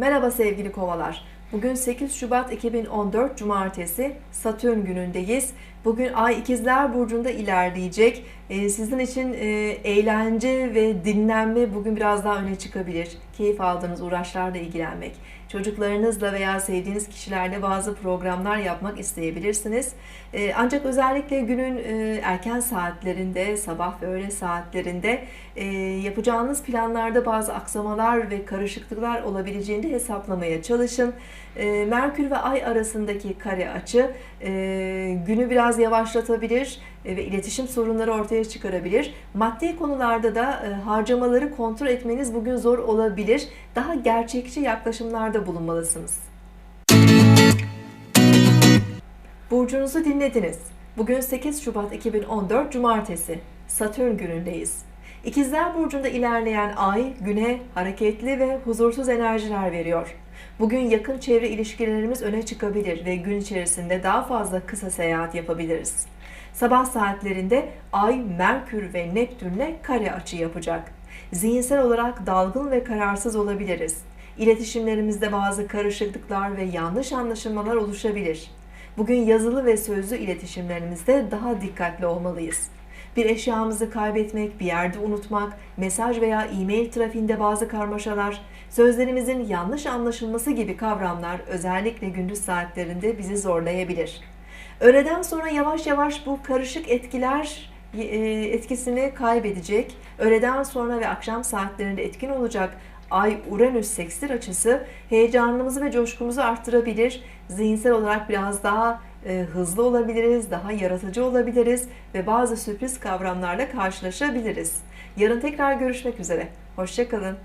Merhaba sevgili kovalar. Bugün 8 Şubat 2014 Cumartesi Satürn günündeyiz. Bugün Ay İkizler Burcu'nda ilerleyecek. Ee, sizin için e, eğlence ve dinlenme bugün biraz daha öne çıkabilir. Keyif aldığınız uğraşlarla ilgilenmek. Çocuklarınızla veya sevdiğiniz kişilerle bazı programlar yapmak isteyebilirsiniz. Ee, ancak özellikle günün e, erken saatlerinde, sabah ve öğle saatlerinde e, yapacağınız planlarda bazı aksamalar ve karışıklıklar olabileceğini hesaplamaya çalışın. E, Merkür ve Ay arasındaki kare açı günü biraz yavaşlatabilir ve iletişim sorunları ortaya çıkarabilir. Maddi konularda da harcamaları kontrol etmeniz bugün zor olabilir. Daha gerçekçi yaklaşımlarda bulunmalısınız. Burcunuzu dinlediniz. Bugün 8 Şubat 2014 Cumartesi. Satürn günündeyiz. İkizler Burcu'nda ilerleyen ay güne hareketli ve huzursuz enerjiler veriyor. Bugün yakın çevre ilişkilerimiz öne çıkabilir ve gün içerisinde daha fazla kısa seyahat yapabiliriz. Sabah saatlerinde Ay, Merkür ve Neptünle kare açı yapacak. Zihinsel olarak dalgın ve kararsız olabiliriz. İletişimlerimizde bazı karışıklıklar ve yanlış anlaşılmalar oluşabilir. Bugün yazılı ve sözlü iletişimlerimizde daha dikkatli olmalıyız. Bir eşyamızı kaybetmek, bir yerde unutmak, mesaj veya e-mail trafiğinde bazı karmaşalar, sözlerimizin yanlış anlaşılması gibi kavramlar özellikle gündüz saatlerinde bizi zorlayabilir. Öğleden sonra yavaş yavaş bu karışık etkiler e, etkisini kaybedecek. Öğleden sonra ve akşam saatlerinde etkin olacak Ay-Uranüs sekstil açısı heyecanımızı ve coşkumuzu arttırabilir. Zihinsel olarak biraz daha e, hızlı olabiliriz, daha yaratıcı olabiliriz ve bazı sürpriz kavramlarla karşılaşabiliriz. Yarın tekrar görüşmek üzere. Hoşçakalın.